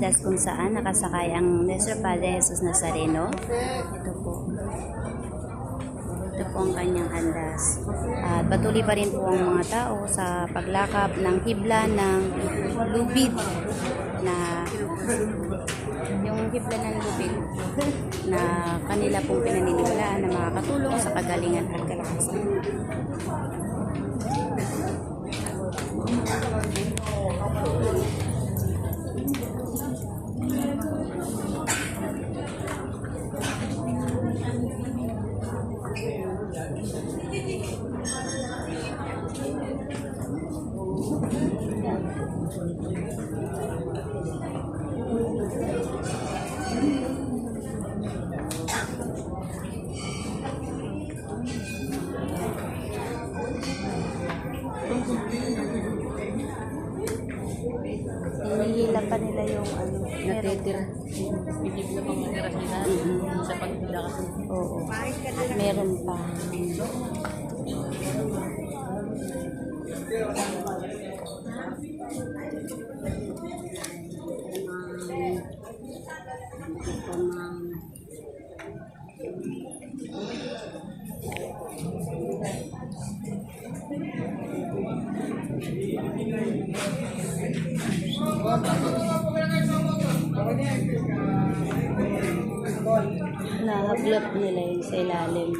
kandas kung saan nakasakay ang Nuestro Padre Jesus Nazareno. Ito po. Ito po ang kanyang andas. At patuloy pa rin po ang mga tao sa paglakap ng hibla ng lubid na yung hibla ng lubid na kanila pong pinaniniwalaan na makakatulong sa kagalingan at kalakasan. Hinihila pa nila yung ano. Natitira. Bigib na pang natira sila sa paglakas. Oo. Meron pa. Nahaglap nila yung sa ilalim.